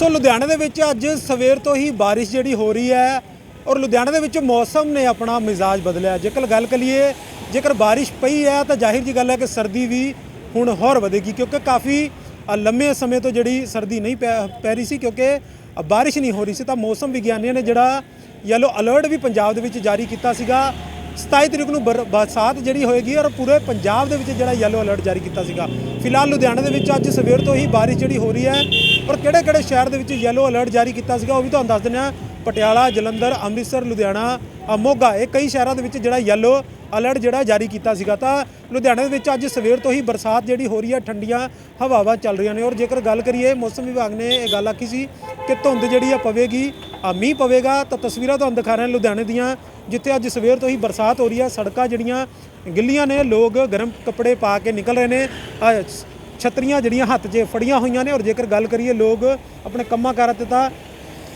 ਸੋ ਲੁਧਿਆਣੇ ਦੇ ਵਿੱਚ ਅੱਜ ਸਵੇਰ ਤੋਂ ਹੀ ਬਾਰਿਸ਼ ਜਿਹੜੀ ਹੋ ਰਹੀ ਹੈ ਔਰ ਲੁਧਿਆਣੇ ਦੇ ਵਿੱਚ ਮੌਸਮ ਨੇ ਆਪਣਾ ਮਿਜ਼ਾਜ ਬਦਲਿਆ। ਜੇਕਰ ਗੱਲ ਕਰੀਏ, ਜੇਕਰ ਬਾਰਿਸ਼ ਪਈ ਹੈ ਤਾਂ ਜ਼ਾਹਿਰ ਜੀ ਗੱਲ ਹੈ ਕਿ ਸਰਦੀ ਵੀ ਹੁਣ ਹੋਰ ਵਧੇਗੀ ਕਿਉਂਕਿ ਕਾਫੀ ਲੰਮੇ ਸਮੇਂ ਤੋਂ ਜਿਹੜੀ ਸਰਦੀ ਨਹੀਂ ਪੈ ਪੈ ਰਹੀ ਸੀ ਕਿਉਂਕਿ ਬਾਰਿਸ਼ ਨਹੀਂ ਹੋ ਰਹੀ ਸੀ ਤਾਂ ਮੌਸਮ ਵਿਗਿਆਨੀਆਂ ਨੇ ਜਿਹੜਾ ਯੈਲੋ ਅਲਰਟ ਵੀ ਪੰਜਾਬ ਦੇ ਵਿੱਚ ਜਾਰੀ ਕੀਤਾ ਸੀਗਾ। 27 ਤਰੀਕ ਨੂੰ ਬਰ- ਬਰਸਾਤ ਜਿਹੜੀ ਹੋਏਗੀ ਔਰ ਪੂਰੇ ਪੰਜਾਬ ਦੇ ਵਿੱਚ ਜਿਹੜਾ ਯੈਲੋ ਅਲਰਟ ਜਾਰੀ ਕੀਤਾ ਸੀਗਾ। ਫਿਲਹਾਲ ਲੁਧਿਆਣੇ ਦੇ ਵਿੱਚ ਅੱਜ ਸਵੇਰ ਤੋਂ ਹੀ ਬਾਰਿਸ਼ ਜਿਹੜੀ ਹੋ ਰਹੀ ਹੈ ਔਰ ਕਿਹੜੇ ਕਿਹੜੇ ਸ਼ਹਿਰ ਦੇ ਵਿੱਚ ਯੈਲੋ ਅਲਰਟ ਜਾਰੀ ਕੀਤਾ ਸੀਗਾ ਉਹ ਵੀ ਤੁਹਾਨੂੰ ਦੱਸ ਦਿੰਦੇ ਹਾਂ। ਪਟਿਆਲਾ ਜਲੰਧਰ ਅੰਮ੍ਰਿਤਸਰ ਲੁਧਿਆਣਾ ਅ, ਮੋਗਾ ਇਹ ਕਈ ਸ਼ਹਿਰਾਂ ਦੇ ਵਿੱਚ ਜਿਹੜਾ ਯੈਲੋ ਅਲਰਟ ਜਿਹੜਾ ਜਾਰੀ ਕੀਤਾ ਸੀਗਾ। ਤਾਂ ਲੁਧਿਆਣੇ ਦੇ ਵਿੱਚ ਅੱਜ ਸਵੇਰ ਤੋਂ ਹੀ ਬਰਸਾਤ ਜਿਹੜੀ ਹੋ ਰਹੀ ਹੈ ਠੰਡੀਆਂ ਹਵਾਵਾਂ ਚੱਲ ਰਹੀਆਂ ਨੇ। ਔਰ ਜੇਕਰ ਗੱਲ ਕਰੀਏ ਮੌਸਮ ਵਿਭਾਗ ਨੇ ਇਹ ਗੱਲ ਆਖੀ ਸੀ ਕਿ ਧੁੰਦ ਜਿਹੜੀ ਆ ਪਵੇਗੀ ਅ, ਮੀਂਹ ਪਵੇਗਾ। ਤਾਂ ਤਸਵੀਰਾਂ ਤੁਹਾਨੂੰ ਦਿਖਾ ਰਹੇ ਹਾਂ ਲੁਧਿਆਣੇ ਦੀਆਂ ਜਿੱਥੇ ਅੱਜ ਸਵੇਰ ਤੋਂ ਹੀ ਬਰਸਾਤ ਹੋ ਰਹੀ ਹੈ। ਸੜਕਾਂ ਜਿਹੜੀਆਂ ਗਿੱਲੀਆਂ ਨੇ ਲੋਕ ਗਰਮ ਕੱਪੜੇ ਪਾ ਕੇ ਨਿਕਲ ਰਹੇ ਨੇ। ਛਤਰੀਆਂ ਜਿਹੜੀਆਂ ਹੱਥ 'ਚ ਫੜੀਆਂ ਹੋਈਆਂ ਨੇ ਔਰ ਜੇਕਰ ਗੱਲ ਕਰੀਏ ਲੋਕ ਆਪਣੇ ਕੰਮਾਂ ਕਾਰਾਂ ਤੇ ਤਾਂ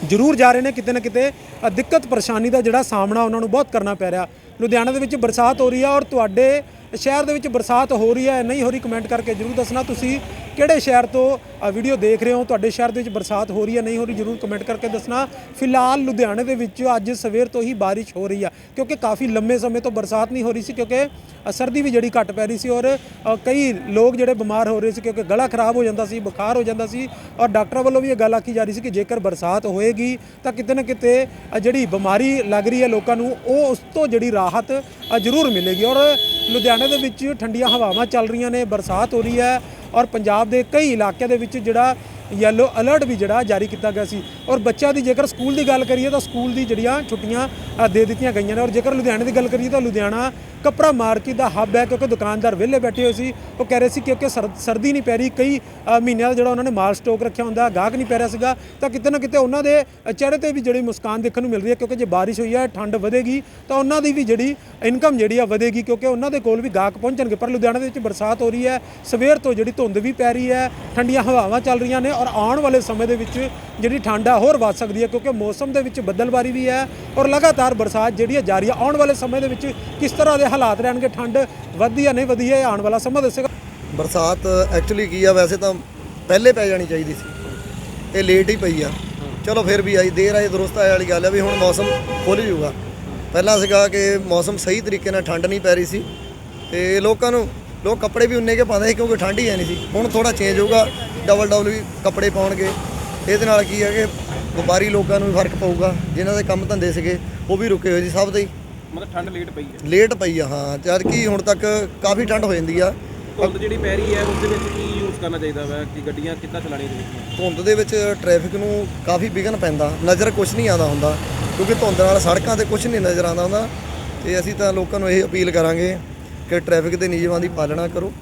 ਜ਼ਰੂਰ ਜਾ ਰਹੇ ਨੇ ਕਿਤੇ ਨਾ ਕਿਤੇ ਦਿੱਕਤ ਪਰੇਸ਼ਾਨੀ ਦਾ ਜਿਹੜਾ ਸਾਹਮਣਾ ਉਹਨਾਂ ਨੂੰ ਬਹੁਤ ਕਰਨਾ ਪੈ ਰਿਹਾ। ਲੁਧਿਆਣਾ ਦੇ ਵਿੱਚ ਬਰਸਾਤ ਹੋ ਰਹੀ ਹੈ ਔਰ ਤੁਹਾਡੇ ਸ਼ਹਿਰ ਦੇ ਵਿੱਚ ਬਰਸਾਤ ਹੋ ਰਹੀ ਹੈ। ਨਹੀਂ ਹੋ ਰਹੀ ਕਮੈਂਟ ਕਰਕੇ ਜ਼ਰੂਰ ਦੱਸਣਾ। ਤੁਸੀਂ ਕਿਹੜੇ ਸ਼ਹਿਰ ਤੋਂ ਵੀਡੀਓ ਦੇਖ ਰਹੇ ਹੋ? ਤੁਹਾਡੇ ਸ਼ਹਿਰ ਦੇ ਵਿੱਚ ਬਰਸਾਤ ਹੋ ਰਹੀ ਹੈ, ਨਹੀਂ ਹੋ ਰਹੀ, ਜ਼ਰੂਰ ਕਮੈਂਟ ਕਰਕੇ ਦੱਸਣਾ। ਫਿਲਹਾਲ ਲੁਧਿਆਣੇ ਦੇ ਵਿੱਚ ਅੱਜ ਸਵੇਰ ਤੋਂ ਹੀ ਬਾਰਿਸ਼ ਹੋ ਰਹੀ ਆ, ਕਿਉਂਕਿ ਕਾਫੀ ਲੰਮੇ ਸਮੇਂ ਤੋਂ ਬਰਸਾਤ ਨਹੀਂ ਹੋ ਰਹੀ ਸੀ, ਕਿਉਂਕਿ ਸਰਦੀ ਵੀ ਜਿਹੜੀ ਘੱਟ ਪੈ ਰਹੀ ਸੀ ਔਰ ਕਈ ਲੋਕ ਜਿਹੜੇ ਬਿਮਾਰ ਹੋ ਰਹੇ ਸੀ, ਕਿਉਂਕਿ ਗਲਾ ਖਰਾਬ ਹੋ ਜਾਂਦਾ ਸੀ, ਬੁਖਾਰ ਹੋ ਜਾਂਦਾ ਸੀ ਔਰ ਡਾਕਟਰਾਂ ਵੱਲੋਂ ਵੀ ਇਹ ਗੱਲ ਆਖੀ ਜਾ ਰਹੀ ਸੀ ਕਿ ਜੇਕਰ ਬਰਸਾਤ ਹੋਏਗੀ ਤਾਂ ਕਿਤੇ ਨਾ ਕਿਤੇ ਜਿਹੜੀ ਬਿਮਾਰੀ ਲੱਗ ਰਹੀ ਹੈ ਲੋਕਾਂ ਨੂੰ, ਉਹ ਉਸ ਤੋਂ ਜਿਹੜੀ ਰਾਹਤ ਜ਼ਰੂਰ ਮਿਲੇਗੀ ਔਰ ਲੁਧਿਆਣੇ ਦੇ ਵਿੱਚ ਠੰਡੀਆਂ ਹਵਾਵਾਂ ਚੱਲ ਰਹੀਆਂ ਨੇ, ਬਰਸਾਤ ਹੋ ਰਹੀ ਹੈ ਔਰ ਪੰਜਾਬ ਦੇ ਕਈ ਇਲਾਕਿਆਂ ਦੇ ਵਿੱਚ ਜਿਹੜਾ ਯੈਲੋ ਅਲਰਟ ਵੀ ਜਿਹੜਾ ਜਾਰੀ ਕੀਤਾ ਗਿਆ ਸੀ। ਔਰ ਬੱਚਿਆਂ ਦੀ ਜੇਕਰ ਸਕੂਲ ਦੀ ਗੱਲ ਕਰੀਏ ਤਾਂ ਸਕੂਲ ਦੀ ਜਿਹੜੀਆਂ ਛੁੱਟੀਆਂ ਦੇ ਦਿੱਤੀਆਂ ਗਈਆਂ ਨੇ। ਔਰ ਜੇਕਰ ਲੁਧਿਆਣੇ ਦੀ ਗੱਲ ਕਰੀਏ ਤਾਂ ਲੁਧਿਆਣਾ ਕੱਪੜਾ ਮਾਰਕੀਟ ਦਾ ਹੱਬ ਹੈ ਕਿਉਂਕਿ ਦੁਕਾਨਦਾਰ ਵਿਹਲੇ ਬੈਠੇ ਹੋਏ ਸੀ। ਉਹ ਕਹਿ ਰਹੇ ਸੀ ਕਿਉਂਕਿ ਸਰ- ਸਰਦੀ ਨਹੀਂ ਪੈ ਰਹੀ, ਕਈ ਮਹੀਨਿਆਂ ਦਾ ਜਿਹੜਾ ਉਹਨਾਂ ਨੇ ਮਾਲ ਸਟਾਕ ਰੱਖਿਆ ਹੁੰਦਾ, ਗਾਹਕ ਨਹੀਂ ਪੈ ਰਿਹਾ ਸੀਗਾ। ਤਾਂ ਕਿਤੇ ਨਾ ਕਿਤੇ ਉਹਨਾਂ ਦੇ ਚਿਹਰੇ ਤੇ ਵੀ ਜਿਹੜੀ ਮੁਸਕਾਨ ਦੇਖਣ ਨੂੰ ਮਿਲ ਰਹੀ ਹੈ ਕਿਉਂਕਿ ਜੇ ਬਾਰਿਸ਼ ਹੋਈ ਹੈ, ਠੰਡ ਵਧੇਗੀ, ਤਾਂ ਉਹਨਾਂ ਦੀ ਵੀ ਜਿਹੜੀ ਇਨਕਮ ਜਿਹੜੀ ਆ ਵਧੇਗੀ ਕਿਉਂਕਿ ਉਹਨਾਂ ਦੇ ਕੋਲ ਵੀ ਗਾਹਕ ਪਹੁੰਚਣਗੇ। ਪਰ ਲੁਧਿਆਣਾ ਦੇ ਵਿੱਚ ਬਰਸਾਤ ਹੋ ਰਹੀ ਹੈ, ਸਵੇਰ ਤੋਂ ਜਿਹੜੀ ਧੁੰਦ ਵੀ ਪੈ ਰਹੀ ਹੈ, ਠੰਡੀਆਂ ਹਵਾਵਾਂ ਚੱਲ ਰਹੀਆਂ ਨੇ ਔਰ ਆਉਣ ਵਾਲੇ ਸਮੇਂ ਦੇ ਵਿੱਚ ਜਿਹੜੀ ਠੰਡ ਆ, ਹੋਰ ਵੱਧ ਸਕਦੀ ਹੈ, ਕਿਉਂਕਿ ਮੌਸਮ ਦੇ ਵਿੱਚ ਬੱਦਲਬਾਰੀ ਵੀ ਹੈ ਔਰ ਲਗਾਤਾਰ ਬਰਸਾਤ ਜਿਹੜੀ ਹੈ ਜਾਰੀ ਹੈ। ਆਉਣ ਵਾਲੇ ਸਮੇਂ ਦੇ ਵਿੱਚ ਕਿਸ ਤਰ੍ਹਾਂ ਦੇ ਹਾਲਾਤ ਰਹਿਣਗੇ? ਠੰਡ ਵੱਧਦੀ ਜਾਂ ਨਹੀਂ ਵਧਦੀ ਹੈ ਆਉਣ ਵਾਲਾ ਸਮਾਂ ਦੱਸੇਗਾ। ਬਰਸਾਤ ਐਕਚੁਅਲੀ ਕੀ ਆ, ਵੈਸੇ ਤਾਂ ਪਹਿਲੇ ਪੈ ਜਾਣੀ ਚਾਹੀਦੀ ਸੀ। ਇਹ ਲੇਟ ਹੀ ਪਈ ਆ। ਚਲੋ ਫਿਰ ਵੀ ਆਈ, ਦੇਰ ਆਈ ਦਰੁਸਤ ਆਏ ਵਾਲੀ ਗੱਲ ਆ ਵੀ ਹੁਣ ਮੌਸਮ ਖੁੱਲ ਜਾਊਗਾ। ਪਹਿਲਾਂ ਸੀਗਾ ਕਿ ਮੌਸਮ ਸਹੀ ਤਰੀਕੇ ਨਾਲ ਠੰਡ ਨਹੀਂ ਪੈ ਰਹੀ ਸੀ। ਤੇ ਲੋਕਾਂ ਨੂੰ, ਲੋਕ ਕੱਪੜੇ ਵੀ ਉਨੇ ਕੇ ਪਾਉਂਦੇ ਸੀ ਕਿਉਂਕਿ ਠੰਡ ਹੀ ਹੈ ਨਹੀਂ ਸੀ। ਹੁਣ ਥੋੜਾ ਚੇਂਜ ਹੋਊਗਾ ਡਬਲ ਡਬਲ ਵੀ ਕੱਪੜੇ ਪਾਉਣਗੇ। ਇਹਦੇ ਨਾਲ ਕੀ ਹੈ ਕਿ ਵਪਾਰੀ ਲੋਕਾਂ ਨੂੰ ਵੀ ਫ਼ਰਕ ਪਊਗਾ ਜਿਨ੍ਹਾਂ ਦੇ ਕੰਮ ਧੰਦੇ ਸੀਗੇ ਉਹ ਵੀ ਰੁਕੇ ਹੋਏ ਸੀ ਸਭ ਦੇ ਹੀ। ਮਤਲਬ ਠੰਡ ਲੇਟ ਪਈ ਹੈ। ਲੇਟ ਪਈ ਆ ਹਾਂ ਜਦ ਕਿ ਹੁਣ ਤੱਕ ਕਾਫੀ ਠੰਡ ਹੋ ਜਾਂਦੀ ਆ। ਧੁੰਦ ਜਿਹੜੀ ਪੈ ਰਹੀ ਹੈ ਉਸ ਦੇ ਵਿੱਚ ਕੀ ਯੂਜ਼ ਕਰਨਾ ਚਾਹੀਦਾ ਵਾ ਕਿ ਗੱਡੀਆਂ ਕਿੱਦਾਂ ਚਲਾਉਣੀਆਂ ਚਾਹੀਦੀਆਂ ਧੁੰਦ ਦੇ ਵਿੱਚ ਟ੍ਰੈਫਿਕ ਨੂੰ ਕਾਫੀ ਵਿਘਨ ਪੈਂਦਾ ਨਜ਼ਰ ਕੁਝ ਨਹੀਂ ਆਉਂਦਾ ਹੁੰਦਾ ਕਿਉਂਕਿ ਧੁੰਦ ਨਾਲ ਸੜਕਾਂ ਤੇ ਕੁਝ ਨਹੀਂ ਨਜ਼ਰ ਆਉਂਦਾ ਹੁੰਦਾ। ਤੇ ਅਸੀਂ ਤਾਂ ਲੋਕਾਂ ਨੂੰ ਇਹ ਅਪੀਲ ਕਰਾਂਗੇ ਕਿ ਟ੍ਰੈਫਿਕ ਦੇ ਨਿਯਮਾਂ ਦੀ ਪਾਲਣਾ ਕਰੋ।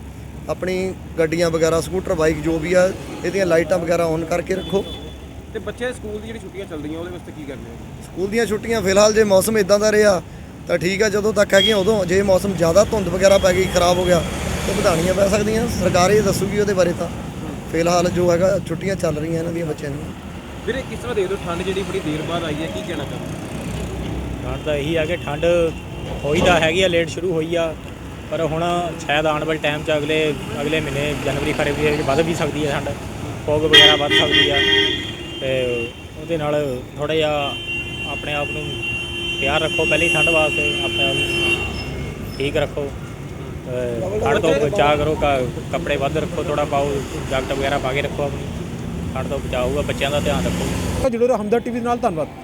ਆਪਣੀ ਗੱਡੀਆਂ ਵਗੈਰਾ ਸਕੂਟਰ ਬਾਈਕ ਜੋ ਵੀ ਆ ਇਹਦੀਆਂ ਲਾਈਟਾਂ ਵਗੈਰਾ ਔਨ ਕਰਕੇ ਰੱਖੋ। ਤੇ ਬੱਚੇ ਦੇ ਸਕੂਲ ਦੀ ਜਿਹੜੀ ਛੁੱਟੀਆਂ ਚੱਲਦੀਆਂ ਉਹਦੇ ਵਾਸਤੇ ਕੀ ਕਰਨਾ ਹੈ? ਸਕੂਲ ਦੀਆਂ ਛੁੱਟੀਆਂ ਫਿਲਹਾਲ ਜੇ ਮੌਸਮ ਇਦਾਂ ਦਾ ਰਿਹਾ ਤਾਂ ਠੀਕ ਆ ਜਦੋਂ ਤੱਕ ਹੈਗੀਆਂ ਉਦੋਂ ਜੇ ਮੌਸਮ ਜ਼ਿਆਦਾ ਧੁੰਦ ਵਗੈਰਾ ਪੈ ਗਈ ਖਰਾਬ ਹੋ ਗਿਆ ਤਾਂ ਵਧਾਣੀਆਂ ਪੈ ਸਕਦੀਆਂ ਸਰਕਾਰ ਇਹ ਦੱਸੂਗੀ ਉਹਦੇ ਬਾਰੇ ਤਾਂ। ਫਿਲਹਾਲ ਜੋ ਹੈਗਾ ਛੁੱਟੀਆਂ ਚੱਲ ਰਹੀਆਂ ਇਹਨਾਂ ਦੀਆਂ ਬੱਚਿਆਂ ਦੀਆਂ। ਵੀਰੇ ਕਿਸ ਤਰ੍ਹਾਂ ਦੇਖਦੇ ਹੋ ਠੰਡ ਜਿਹੜੀ ਬੜੀ ਦੇਰ ਬਾਅਦ ਆਈ ਹੈ ਕੀ ਕਹਿਣਾ ਚਾਹੁੰਦੇ ਠੰਡ ਤਾਂ ਇਹੀ ਆ ਕਿ ਠੰਡ ਹੋਈ ਤਾਂ ਹੈਗੀ ਆ ਲੇਟ ਸ਼ੁਰੂ ਹੋਈ ਆ। ਪਰ ਹੁਣ ਸ਼ਾਇਦ ਆਉਣ ਵਾਲੇ ਟਾਈਮ 'ਚ ਅਗਲੇ ਅਗਲੇ ਮਹੀਨੇ ਜਨਵਰੀ ਫਰਵਰੀ ਦੇ ਵਿੱਚ ਵੱਧ ਵੀ ਸਕਦੀ ਹੈ ਠੰਡ ਫੋਗ ਵਗੈਰਾ ਵੱਧ ਸਕਦੀ ਆ। ਤੇ ਉਹਦੇ ਨਾਲ ਥੋੜਾ ਜਿਹਾ ਆਪਣੇ ਆਪ ਨੂੰ ਤਿਆਰ ਰੱਖੋ ਪਹਿਲੀ ਠੰਡ ਵਾਸਤੇ ਆਪਣੇ ਆਪ ਨੂੰ ਠੀਕ ਰੱਖੋ। ਠੰਡ ਤੋਂ ਬਚਾਅ ਕਰੋ ਕੱਪੜੇ ਵੱਧ ਰੱਖੋ ਥੋੜਾ ਪਾਓ ਜੈਕਟ ਵਗੈਰਾ ਪਾ ਕੇ ਰੱਖੋ ਆਪਣੀ। ਠੰਡ ਤੋਂ ਬਚਾਊਗਾ ਬੱਚਿਆਂ ਦਾ ਧਿਆਨ ਰੱਖੋ। ਜੁੜੇ ਰਹੋ ਹਮਦਰ ਟੀਵੀ ਨਾਲ ਧੰਨਵਾਦ।